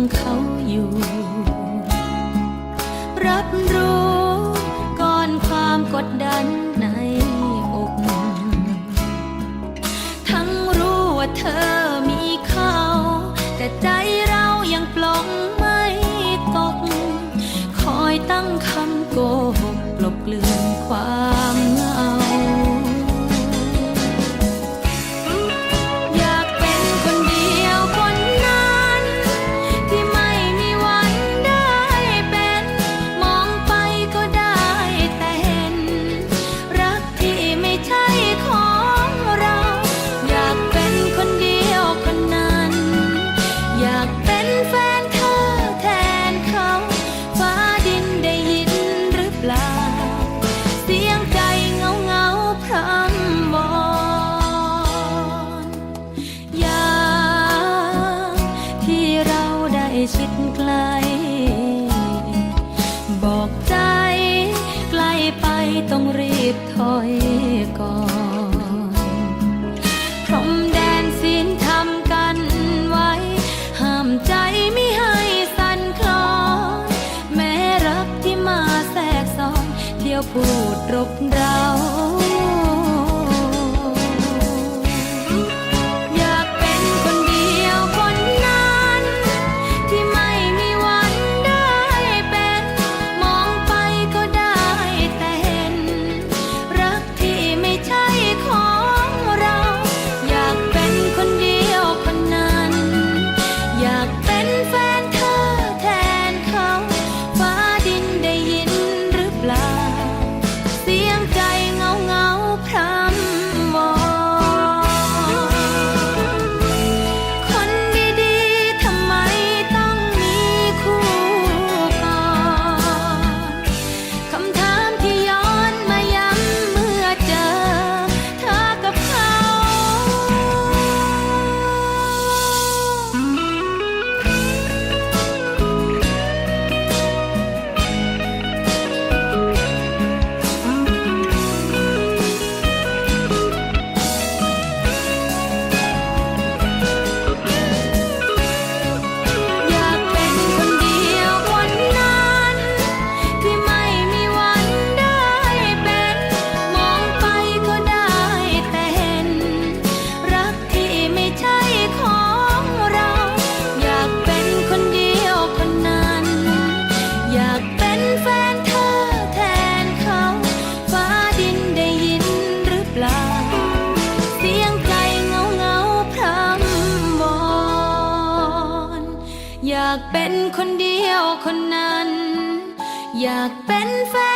งเขาอยู่ รับรู้ก่อนความกดดัน ลาเสียงใจเงาเงาพรำมอนยามที่เราได้ชิดไกล บอกใจใกล้ไปต้องรีบถอยก่อน ยวพูดรบรา แฟนเธอแทนเขา ฟ้าดินได้ยินหรือเปล่า เสียงใจเงาเงาพรำบอนอยากเป็นคนเดียวคนนั้น อยากเป็นแฟน